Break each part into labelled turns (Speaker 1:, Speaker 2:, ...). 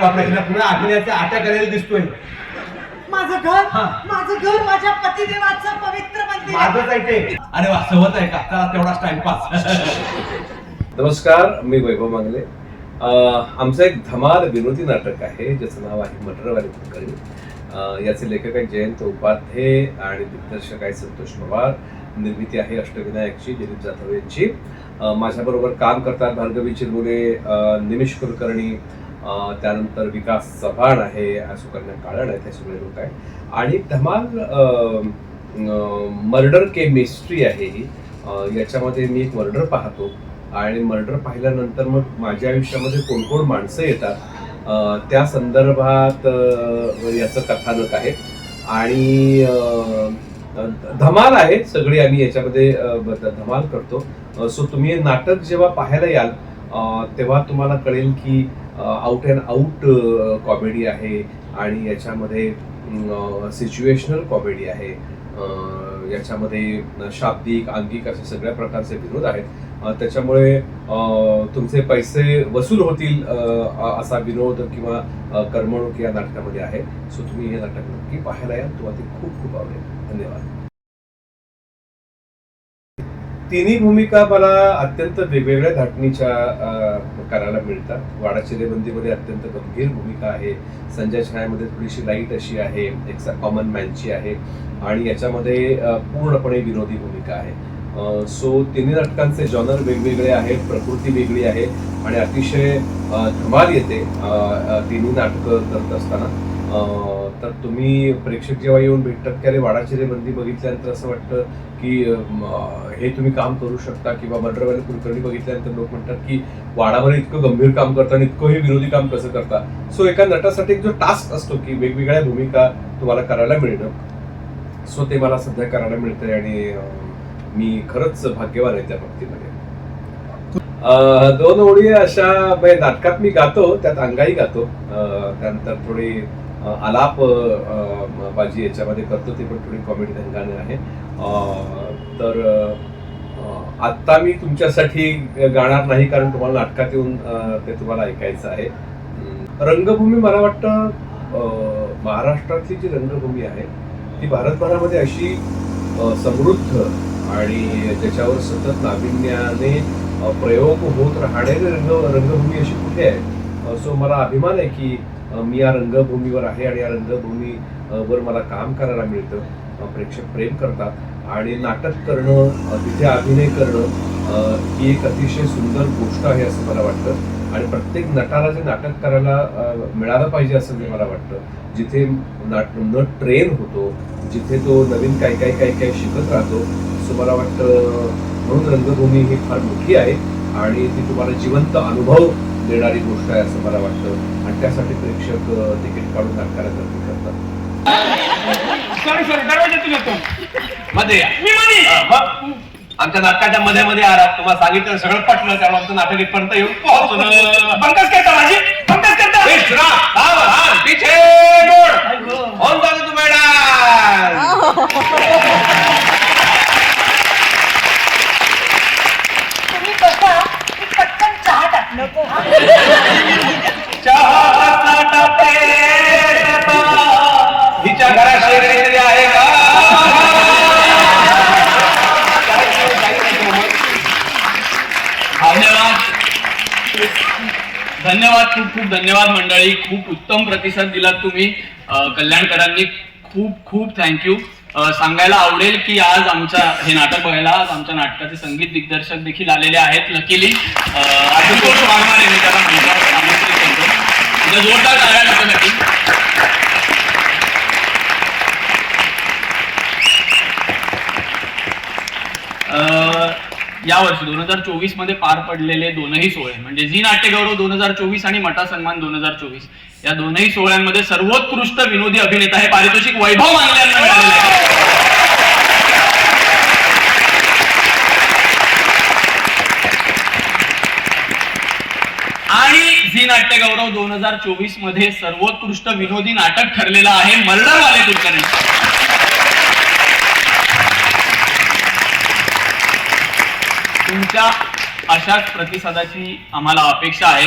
Speaker 1: पुढे अभिनयाचा आटा करायला दिसतोय.
Speaker 2: माझं घर
Speaker 1: हा.
Speaker 2: माझं घर माझ्या पतिदेवाचं पवित्र मंदिर आहे.
Speaker 1: माझंच आहे ते. अरे वा सहवत आहे का? चला तेवढाच टाइमपास
Speaker 3: नमस्कार मी वैभव मांगले. अं, आमचं एक धमाल विनोदी नाटक आहे ज्याचं नाव आहे मटरवाली कुलकर्णी. अं, याचे लेखक आहेत जयंत उपाध्ये आणि दिग्दर्शक आहे संतोष पवार. निर्मिती आहे अष्टविनायकची दिलीप जाधव यांची. अं, माझ्याबरोबर काम करतात भार्गवी चिरमुले अं, निमिष कुलकर्णी त्यानंतर विकास चव्हाण आहे सुकन्या काळण आहे ते सगळे लोक आहेत. आणि धमाल मर्डर के मिस्ट्री आहे ही. याच्यामध्ये मी एक मर्डर पाहतो. आणि मर्डर पाहिल्यानंतर मग माझ्या आयुष्यामध्ये कोण कोण माणसं येतात? त्या संदर्भात याचं कथानक आहे. आणि धमाल आहे सगळी आम्ही याच्यामध्ये धमाल करतो. सो तुम्ही नाटक जेव्हा पाहायला याल तेव्हा तुम्हाला कळेल की आउट अँड आउट कॉमेडी आहे आणि याच्यामध्ये सिच्युएशनल कॉमेडी आहे. याच्यामध्ये शाब्दिक अंगिक असे सगळ्या प्रकारचे विनोद आहेत. त्याच्यामुळे तुमचे पैसे वसूल होतील असा विनोद किंवा करमणूक या नाटकामध्ये आहे. सो तुम्ही हे नाटक नक्की पाहायला या. तुम्हाला ते खूप खूप आवडेल. धन्यवाद. तिन्ही भूमिका मला अत्यंत वेगवेगळ्या धाटणीच्या करायला मिळतात. वाडा चिरेबंदीमध्ये अत्यंत गंभीर भूमिका आहे. संजय छायामध्ये थोडीशी लाइट अशी आहे. एक कॉमन मॅनची आहे. आणि याच्यामध्ये पूर्णपणे विनोदी भूमिका आहे. सो तिन्ही नाटकांचे जॉनर वेगवेगळे आहेत प्रकृती वेगळी आहे. आणि अतिशय धमाल येते तिन्ही नाटकं करत असताना. तर तुम्ही प्रेक्षक जेव्हा येऊन भेटतात की अरे वाडाचिरे बंदी बघितल्यानंतर असं वाटतं की हे तुम्ही काम करू शकता किंवा मर्डरवाले कुलकर्णी बघितल्यानंतर लोक म्हणतात की वाडावर इतकं गंभीर काम करता आणि इतकं हे विरोधी काम कसं करता? सो एका नटासाठी एक जो टास्क असतो की वेगवेगळ्या भूमिका तुम्हाला करायला मिळणं. सो ते मला सध्या करायला मिळतंय आणि मी खरंच भाग्यवान आहे त्या बाबतीमध्ये. दोन ओळी अशा म्हणजे नाटकात मी गातो त्यात अंगाई गातो. त्यानंतर थोडी आलाप बाजी याच्यामध्ये करतो ते पण थोडी कॉमेडी रंगाने आहे तर आत्ता मी तुमच्यासाठी गाणार नाही कारण तुम्हाला नाटकात येऊन ते तुम्हाला ऐकायचं आहे. रंगभूमी मला वाटतं महाराष्ट्रातली जी रंगभूमी आहे ती भारतभरामध्ये अशी समृद्ध आणि ज्याच्यावर सतत नाविन्याने प्रयोग होत राहणारी रंग रंगभूमी अशी कुठे आहे? सो मला अभिमान आहे की मी या रंगभूमीवर आहे आणि या रंगभूमी वर मला काम करायला मिळतं. प्रेक्षक प्रेम करतात. आणि नाटक करणं तिथे अभिनय करणं ही एक अतिशय सुंदर गोष्ट आहे असं मला वाटतं. आणि प्रत्येक नटाला जे नाटक करायला मिळालं पाहिजे असं मी मला वाटतं जिथे नाट न ट्रेन होतो जिथे तो नवीन काही काही काही काही शिकत राहतो सो मला वाटतं म्हणून रंगभूमी ही फार मोठी आहे. आणि ती तुम्हाला जिवंत अनुभव देणारी गोष्ट आहे असं मला वाटतं. आणि त्यासाठी प्रेक्षक तिकीट काढून नाटकाला गर्दी करतात.
Speaker 1: मध्ये हा, आमच्या नाटकाच्या मध्ये मध्ये आलात तुम्हाला सांगितलं सगळं पटलं त्यामुळे आमचं नाटक इथपर्यंत येऊन पोहोचलं.
Speaker 4: पंकज करता माझी? पंकज करता.
Speaker 1: हिच्या घरात शेगडी आहे का?
Speaker 4: धन्यवाद. धन्यवाद खूप खूप धन्यवाद मंडळी. खूप उत्तम प्रतिसाद दिलात तुम्ही. कल्याणकरांनी खूप खूप थँक्यू. सांगायला आवडेल की आज आमच्या हे नाटक बघायला आज आमच्या नाटकाचे संगीत दिग्दर्शक देखील आलेले आहेत लकीली. आशुतोष वाघमारे मी त्याला म्हणतो जोरदार टाळ्या त्याच्यासाठी अं, यावर्षी दोन हजार चोवीसमध्ये पार पडलेले दोनही सोहळे म्हणजे झी नाट्यगौरव दोन हजार चोवीस आणि मटा सन्मान दोन हजार चोवीस या दोनही सोहळ्यांमध्ये सर्वोत्कृष्ट विनोदी अभिनेता हे पारितोषिक वैभव मांगले मिळालेले आहे. आणि झी नाट्यगौरव दोन हजार चोवीसमध्ये सर्वोत्कृष्ट विनोदी नाटक ठरलेलं आहे मर्डरवाले कुलकर्णी अशा अशाच प्रतिसादाची आम्हाला अपेक्षा आहे.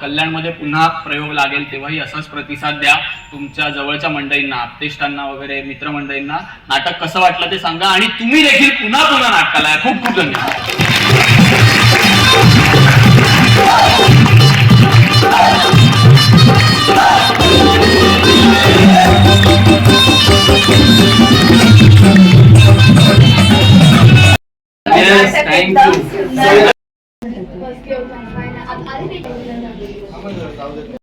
Speaker 4: कल्याणमध्ये पुन्हा प्रयोग लागेल तेव्हाही असाच प्रतिसाद द्या. तुमच्या जवळच्या मंडळींना आप्तेष्टांना वगैरे मित्रमंडळींना नाटक कसं वाटलं ते सांगा. आणि तुम्ही देखील पुन्हा पुन्हा नाटकाला खूप खूप धन्यवाद. Thank you.